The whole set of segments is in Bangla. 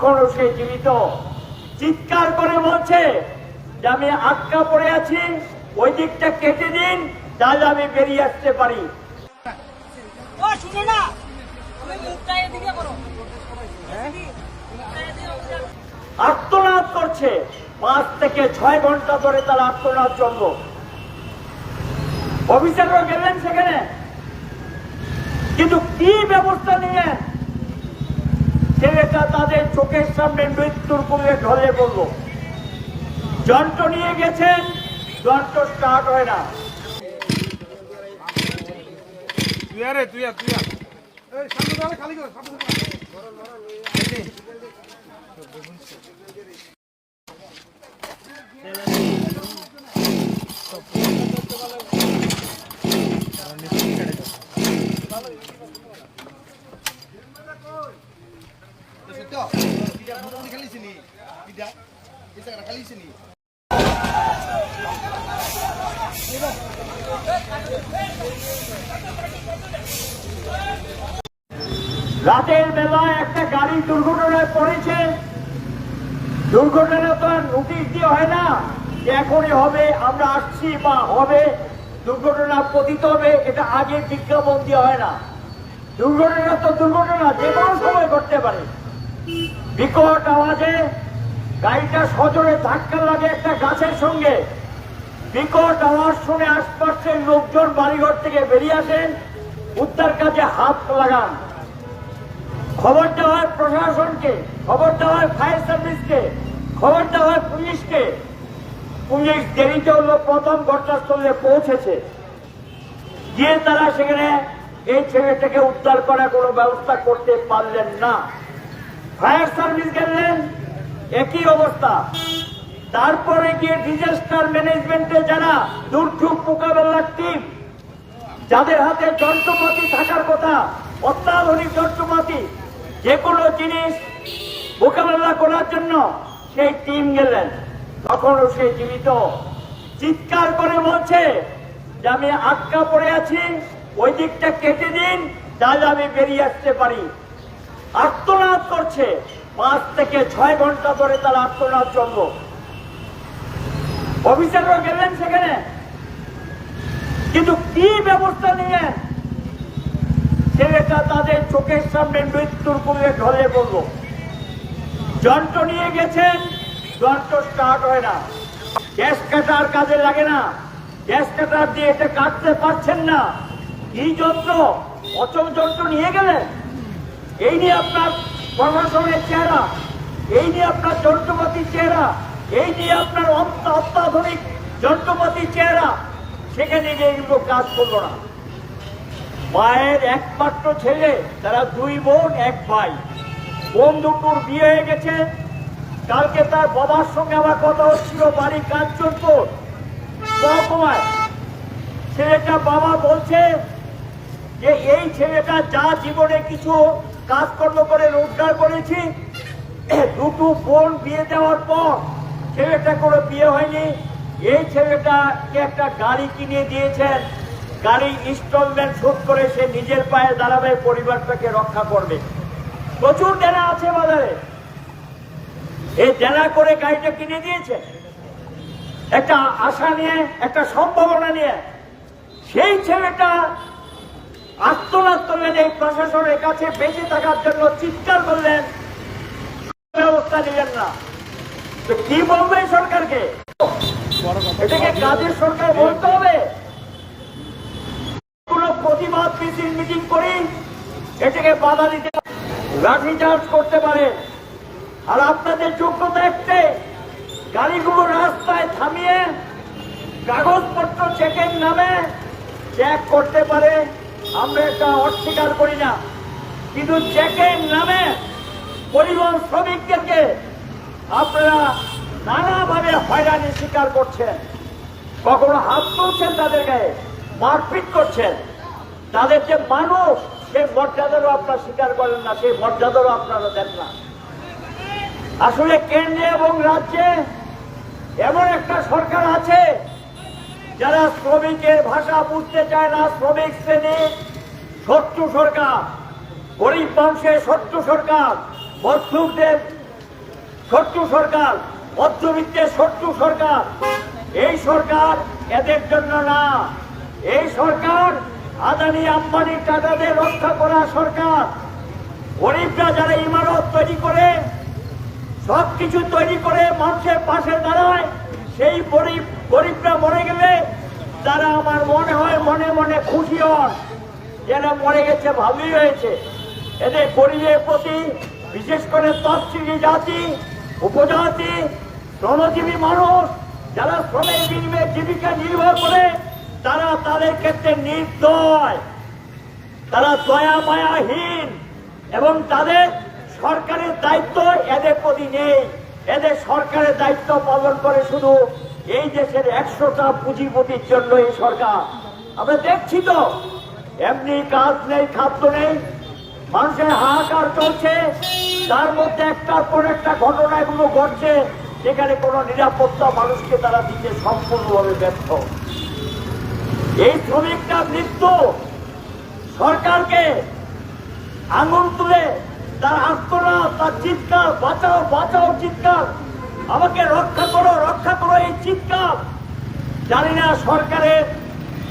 তখনও সে জীবিত। চিৎকার করে বলছে যে আমি আটকা পড়ে আছি ওই দিকটা কেটে দিন তাহলে আমি বেরিয়ে আসতে পারি। ও শুনো না। তুমি মুখটা এদিকে করো। মুখটা এদিকে করো। আত্মনাদ করছে। পাঁচ থেকে ছয় ঘণ্টা ধরে তারা আত্মনাদ চলল অফিসাররা গেলেন সেখানে। কিন্তু কি ব্যবস্থা নিয়ে ছেলেটা তাদের চোখের সামনে মৃত্যুর কুলে ঢলে পড়ল যন্ত্র নিয়ে গেছেন যন্ত্র স্টার্ট হয় না। খালি করে সামনে দাঁড়া। রাতের বেলায় একটা গাড়ি দুর্ঘটনায় পড়েছে। দুর্ঘটনা তো আর নোটিশ দিয়ে হয় না এখনই হবে, আমরা আসছি বা হবে। দুর্ঘটনা পতিত হবে, এটা আগে বিজ্ঞাপন দিয়ে হয় না। দুর্ঘটনা তো দুর্ঘটনা, যে কোনো সময় ঘটতে পারে। বিকট আওয়াজে গাড়িটা সজোরে ধাক্কা লাগে একটা গাছের সঙ্গে। বিকট আওয়াজ শুনে আশপাশের লোকজন বাড়িঘর থেকে বেরিয়ে আসেন। উদ্ধার কাজে হাত লাগান। খবর দেওয়া হয় প্রশাসনকে, খবর দেওয়া হয় ফায়ার সার্ভিসকে, খবর দেওয়া হয় পুলিশকে। পুলিশ দেরিতে হলো প্রথম ঘটনাস্থলে পৌঁছেছে। গিয়ে তারা সেখানে এই ছেলেটাকে উদ্ধার করার কোনো ব্যবস্থা করতে পারলেন না। ফায়ার সার্ভিস গেলেন একই অবস্থা। তারপরে গিয়ে ডিজাস্টার ম্যানেজমেন্টে যারা দুর্যোগ মোকাবেলার টিম যাদের হাতে যন্ত্রপাতি থাকার কথা, অত্যাধুনিক যন্ত্রপাতি যে কোনো জিনিস মোকাবেলা করার জন্য সেই টিম গেলেন। তখনও সে জীবিত। চিৎকার করে বলছে যে, আমি আটকা পড়ে আছি, ওই দিকটা কেটে দিন, তাহলে আমি বেরিয়ে আসতে পারি। আত্মনাদ করছে। পাঁচ থেকে ছয় ঘণ্টা ধরে তারা আত্মনাদ চলল অফিসাররা গেলেন সেখানে। কিন্তু কি ব্যবস্থা নিয়ে ছেলেটা তাদের চোখের সামনে মৃত্যুর কুলে ঢলে পড়ল। যন্ত্র নিয়ে গেছেন, যন্ত্র স্টার্ট হয় না। গ্যাস কাটার কাজে লাগে না। গ্যাস কাটার দিয়ে এটা কাটতে পারছেন না। কি যন্ত্র? অচল যন্ত্র নিয়ে গেলেন? এই নিয়ে আপনার প্রশাসনের চেহারা, এই নিয়ে আপনার যন্ত্রপাতির চেহারা, এই নিয়ে আপনার অত্য- অত্যাধুনিক যন্ত্রপাতির চেহারা, সেখানে গিয়ে এগুলো কাজ করল না। মায়ের একমাত্র ছেলে, তারা দুই বোন, এক ভাই। বোন দুটোর বিয়ে হয়ে গেছে। কালকে তার বাবার সঙ্গে আমার কথা হচ্ছিল বাড়ি কাঞ্চনপুর মহকুমায় ছেলেটা বাবা বলছে যে, এই ছেলেটা যা জীবনে কিছু কাজকর্ম করে রোজগার করেছি। দুটো বোন বিয়ে দেওয়ার পর ছেলেটা কোনো বিয়ে হয়নি। এই ছেলেটাকে একটা গাড়ি কিনে দিয়েছেন। গাড়ি ইনস্টলমেন্ট শোধ করে সে নিজের পায়ে দাঁড়াবে, পরিবারটাকে রক্ষা করবে। প্রচুর দেনা আছে বাজারে। এই দেনা করে গাড়িটা কিনে দিয়েছে। একটা আশা নিয়ে, একটা সম্ভাবনা নিয়ে সেই ছেলেটা আত্মনাদ করলেন এই প্রশাসনের কাছে বেঁচে থাকার জন্য চিৎকার করলেন। ব্যবস্থা নিলেন না। তো কি বলবে সরকারকে? এটাকে কাজের সরকার বলতে হবে? প্রতিবাদ মিছিল, মিটিং করি, এটাকে বাধা দিতে লাঠি চার্জ করতে পারে। আর আপনাদের যোগ্যতা একটাই, গাড়িগুলো রাস্তায় থামিয়ে কাগজপত্র চেকের নামে চেক করতে পারে। আমরা এটা অস্বীকার করি না। কিন্তু চেকের নামে পরিবহন শ্রমিকদেরকে আপনারা নানাভাবে হয়রানি স্বীকার করছেন। কখনো হাত তুলছেন তাদের গায়ে মারপিট করছেন। তাদের যে মানুষ, সেই মর্যাদারও আপনারা স্বীকার করেন না, সেই মর্যাদারও আপনারা দেন না। আসলে কেন্দ্রে এবং রাজ্যে এমন একটা সরকার আছে যারা শ্রমিকের ভাষা বুঝতে চায় না, শ্রমিক শ্রেণি শত্রু সরকার, গরিব মানুষের শত্রু সরকার, মজদুরদের শত্রু সরকার, মধ্যবিত্তের শত্রু সরকার, এই সরকার এদের জন্য না। এই সরকার আদানি আম্বানি টাটাদের রক্ষা করা সরকার। গরিবরা যারা ইমারত তৈরি করে সব কিছু তৈরি করে মানুষের পাশে দাঁড়ায় সেই গরিব গরিবরা মরে গেলে তারা আমার মনে হয় মনে মনে খুশি হন। যারা মরে গেছে, ভালোই হয়েছে। এদের গরিবের প্রতি, বিশেষ করে তফসিলি জাতি, উপজাতি, শ্রমজীবী মানুষ, যারা শ্রমের বিনিময়ে জীবিকা নির্ভর করে, তারা তাদের ক্ষেত্রে নির্দয়। তারা দয়া মায়াহীন এবং তাদের সরকারের দায়িত্ব এদের প্রতি নেই। এদের সরকারের দায়িত্ব পালন করে শুধু এই দেশের একশোটা পুঁজিপতির জন্য এই সরকার। আমরা দেখছি তো, এমনি কাজ নেই, খাদ্য নেই, মানুষের হাহাকার চলছে, তার মধ্যে একটার পর একটা ঘটনা এগুলো ঘটছে, যেখানে কোনো নিরাপত্তা মানুষকে তারা দিতে সম্পূর্ণভাবে ব্যর্থ। এই শ্রমিকটা মৃত্যু, সরকারকে আঙুল তুলে তার আত্মনাথ তার চিৎকার, বাঁচাও বাঁচাও, চিৎকার। আমাকে রক্ষা করো রক্ষা করো এই চিৎকার। জানি না সরকারের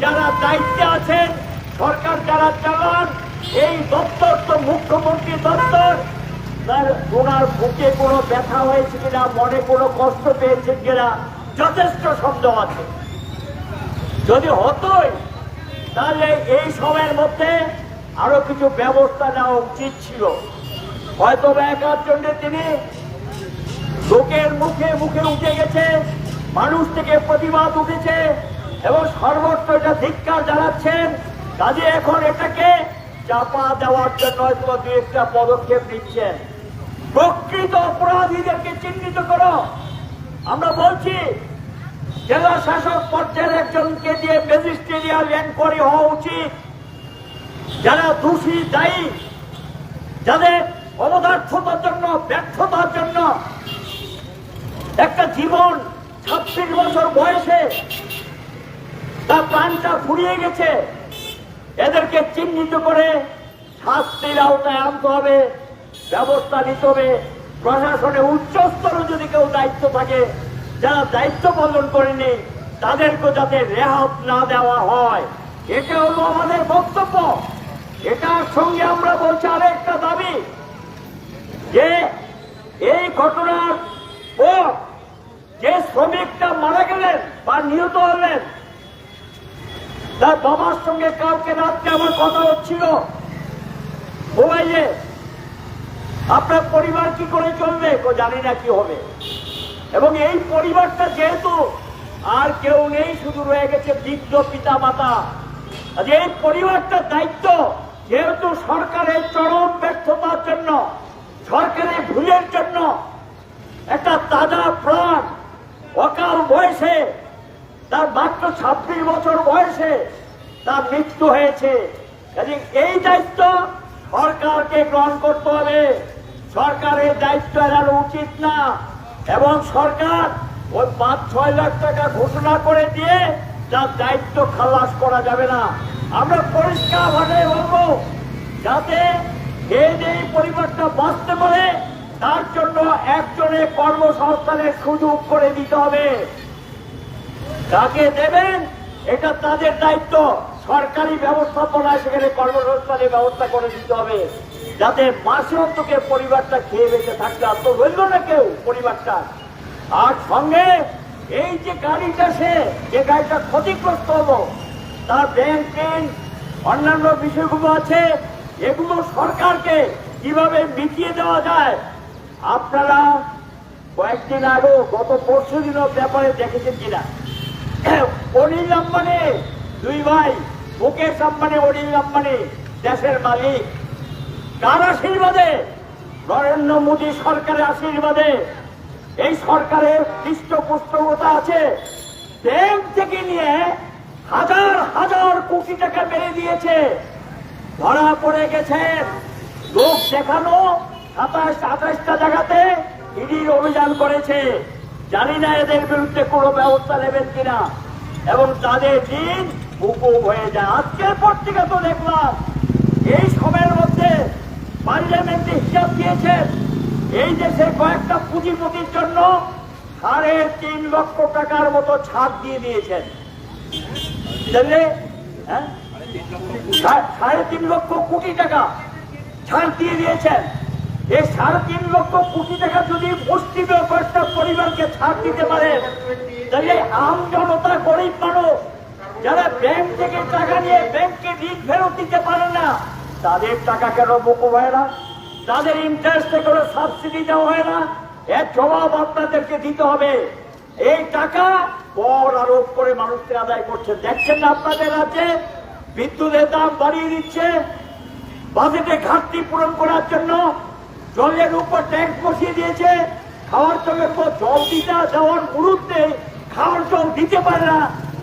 যারা দায়িত্বে আছেন সরকার যারা চালান, এই দপ্তর তো মুখ্যমন্ত্রী দপ্তর। তার ওনার বুকে কোনো ব্যথা হয়েছে কিনা, মনে কোনো কষ্ট পেয়েছে কিনা, যথেষ্ট সন্দেহ আছে। যদি হতোই, তাহলে এই সময়ের মধ্যে আরও কিছু ব্যবস্থা নেওয়া উচিত ছিল। হয়তো বা একার জন্য তিনি লোকের মুখে মুখে উঠে গেছে, মানুষ থেকে প্রতিবাদ উঠেছে, এবং সর্বত্র এটা ধিক্কার জানাচ্ছেন, কাজে এখন এটাকে চাপা দেওয়ার জন্য দু একটা পদক্ষেপ নিচ্ছেন। প্রকৃত অপরাধীদেরকে চিহ্নিত করো। আমরা বলছি, জেলা শাসক পর্যায়ের একজনকে দিয়ে ম্যাজিস্ট্রেরিয়াল এনকোয়ারি হওয়া উচিত। যারা দোষী দায়ী, যাদের অবদার্থতার জন্য, ব্যর্থতার জন্য একটা জীবন ছাব্বিশ বছর বয়সে তার প্রাণটা ফুরিয়ে গেছে। এদেরকে চিহ্নিত করে শাস্তির আওতায় আনতে হবে, ব্যবস্থা নিতে হবে। প্রশাসনে উচ্চ স্তরে যদি কেউ দায়িত্ব থাকে, যারা দায়িত্ব পালন করেনি তাদেরকে যাতে রেহাত না দেওয়া হয়। এটা হলো আমাদের বক্তব্য। এটার সঙ্গে আমরা বলছি আরেকটা দাবি, যে এই ঘটনার শ্রমিকটা মারা গেলেন বা নিহত হলেন। তার বাবার সঙ্গে কালকে রাত্রে আমার কথা হচ্ছিল। আপনার পরিবার কি করে চলবে জানি না কি হবে। এবং এই পরিবারটা যেহেতু আর কেউ নেই, শুধু রয়ে গেছে বৃদ্ধ পিতা মাতা এই পরিবারটার দায়িত্ব যেহেতু সরকারের চরম ব্যর্থতার জন্য, সরকারের ভুলের জন্য একটা তাজা প্রাণ অকাল বয়সে, তার মাত্র ছাব্বিশ বছর বয়সে তার মৃত্যু হয়েছে। এই দায়িত্ব সরকারকে গ্রহণ করতে হবে। সরকারের দায়িত্ব এড়ানো উচিত না এবং সরকার ওই পাঁচ, ছয় লাখ টাকা ঘোষণা করে দিয়ে তার দায়িত্ব খালাস করা যাবে না। আমরা পরিষ্কার ভাবে বলব, যাতে এই পরিবারটা বাঁচতে পারে তার জন্য একজনে কর্মসংস্থানের সুযোগ করে দিতে হবে। কাকে দেবেন, এটা তাদের দায়িত্ব। সরকারি ব্যবস্থাপনায় সেখানে কর্মসংস্থানের ব্যবস্থা করে দিতে হবে। যাতে মাসে অন্তকে পরিবারটা খেয়ে বেঁচে থাকতে আর তো রইল না কেউ পরিবারটা। আর সঙ্গে এই যে গাড়িটা সে, যে গাড়িটা ক্ষতিগ্রস্ত হলো, তার ব্যাংক অন্যান্য বিষয়গুলো আছে, এগুলো সরকারকে কীভাবে মিটিয়ে দেওয়া যায় আপনারা কয়েকদিন আগেও গত পরশু দিনও ব্যাপারে দেখেছেন কিনা? অনিল আম্বানি, দুই ভাই, মুকেশ আম্বানি, অনিল আম্বানি, দেশের মালিক। কার আশীর্বাদে? নরেন্দ্র মোদী সরকারের আশীর্বাদে। এই সরকারের পৃষ্ঠপোষকতা আছে। ব্যাংক থেকে নিয়ে হাজার হাজার কোটি টাকা বেড়ে দিয়েছে। ধরা পড়ে গেছে। লোক দেখানো সাতাশ, আঠাশটা জায়গাতে ইডির অভিযান করেছে। জানি না এদের বিরুদ্ধে কোনো ব্যবস্থা নেবেন কিনা। এবং তাদের দিন হুকুম হয়ে যায়। আজকের পত্রিকা তো দেখলাম, এই সময়ের মধ্যে পার্লামেন্টে হিসাব দিয়েছেন। এই দেশে কয়েকটা পুঁজিপতির জন্য সাড়ে তিন লক্ষ টাকার মতো ছাড় দিয়ে দিয়েছেন। হ্যাঁ? সাড়ে তিন লক্ষ কোটি টাকা ছাড় দিয়ে দিয়েছেন। এই সাড়ে তিন লক্ষ কোটি টাকা যদি মুষ্টিমেয় কয়েকটা পরিবারকে ছাড় দিতে পারেন তাহলে আম জনতা গরিব মানুষ, যারা ব্যাংক থেকে টাকা নিয়ে ব্যাংকে ঋণ ফেরত দিতে পারে না, তাদের টাকা কেন বকো হয় না? তাদের ইন্টারেস্টে কোনো সাবসিডি দেওয়া হয় না? এর জবাব আপনাদেরকে দিতে হবে। এই টাকা কর আরোপ করে মানুষকে আদায় করছে। দেখছেন না আপনাদের আছে বিদ্যুতের দাম বাড়িয়ে দিচ্ছে। বাজেটে ঘাটতি পূরণ করার জন্য জলের উপর ট্যাঙ্ক বসিয়ে দিয়েছে। খাওয়ার তো জল দিতে দেওয়ার মুহূর্তে খাওয়ার জল দিতে পারে না,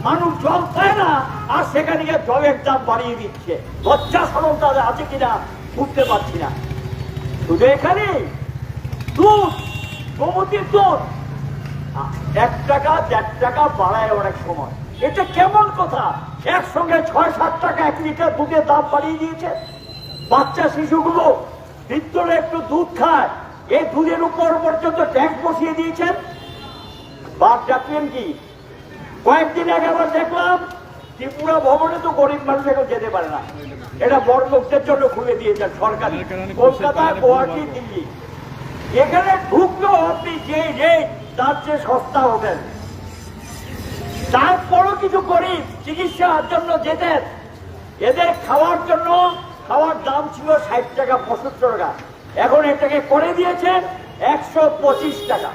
মানুষ জল পায় না, আর সেখানে গিয়ে জলের দাম বাড়িয়ে দিচ্ছে। লজ্জা সরম তাদের আছে কিনা বুঝতে পারছি না। শুধু এখানে? দুধ, গোমতির দুধ। এক টাকা, দেড় টাকা বাড়ায় অনেক সময়। এটা কেমন কথা? একসঙ্গে ছয়, সাত টাকা এক লিটার দুধের দাম বাড়িয়ে দিয়েছে। বাচ্চা শিশুগুলো বৃদ্ধরা একটু দুধ খায়। এই দুধের উপর পর্যন্ত ট্যাক্স বসিয়ে দিয়েছেন। বাদ ডাকলেন কি? কয়েকদিন আগে আবার দেখলাম, ত্রিপুরা ভবনে তো গরিব মানুষ এখন যেতে পারে না। এটা বড় লোকদের জন্য খুলে দিয়েছেন সরকারি। কলকাতা, গুয়াহাটি, দিল্লি। এখানে ঢুকলেও আপনি যে রেট তার চেয়ে সস্তা হোটেল। তারপরও কিছু গরিব চিকিৎসার জন্য যেতেন। এদের খাওয়ার জন্য খাওয়ার দাম ছিল ষাট টাকা, পঁচাত্তর টাকা। এখন এটাকে করে দিয়েছেন একশো পঁচিশ টাকা।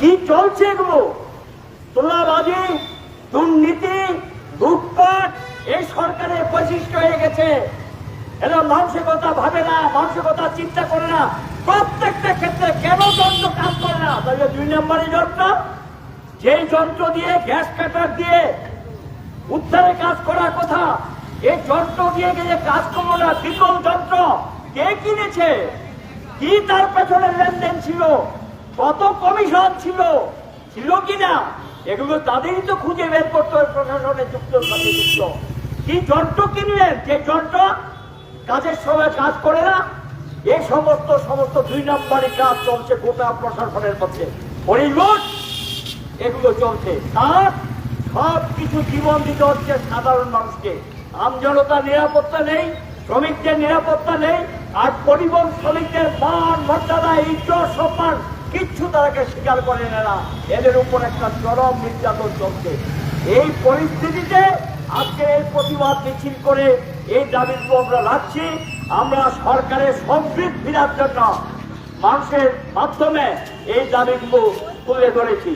কি চলছে এগুলো? তোলাবাজি, দুর্নীতি, লুটপাট, এই সরকারের বৈশিষ্ট্য হয়ে গেছে। এরা মানসিকতা ভাবে না, মানসিকতা চিন্তা করে না। প্রত্যেকটা ক্ষেত্রে কেন যন্ত্র কাজ করে না? তাহলে দুই নম্বরের যন্ত্র? যেই যন্ত্র দিয়ে গ্যাস কাটার দিয়ে উদ্ধারে কাজ করার কথা এই যন্ত্র দিয়ে গেলে কাজ করব না বিকল যন্ত্র কে কিনেছে? কি তার পেছনে লেনদেন ছিল? কত কমিশন ছিল? ছিল কিনা? এগুলো তাদেরই তো খুঁজে বের করতে হবে প্রশাসনের যুক্ত সাথে যুক্ত। কি যন্ত্র কিনলেন? যে যন্ত্র কাজের সময় কাজ করে না? এই সমস্ত সমস্ত দুই নম্বরই কাজ চলছে গোটা প্রশাসনের মধ্যে। পরিলুট এগুলো চলছে। আর সব কিছু জীবন দিতে হচ্ছে সাধারণ মানুষকে। আমজনতা নিরাপত্তা নেই, শ্রমিকদের নিরাপত্তা নেই, আর পরিবহন শ্রমিকদের মান, মর্যাদা, ইজ্জত, সম্মান কিচ্ছু তারাকে স্বীকার করে না এদের উপর একটা চরম নির্যাতন চলছে। এই পরিস্থিতিতে আজকে এই প্রতিবাদ মিছিল করে এই দাবিগুলো আমরা রাখছি। আমরা সরকারের সম্পৃক্ত ফেরার জন্য মানুষের মাধ্যমে এই দাবিগুলো তুলে ধরেছি।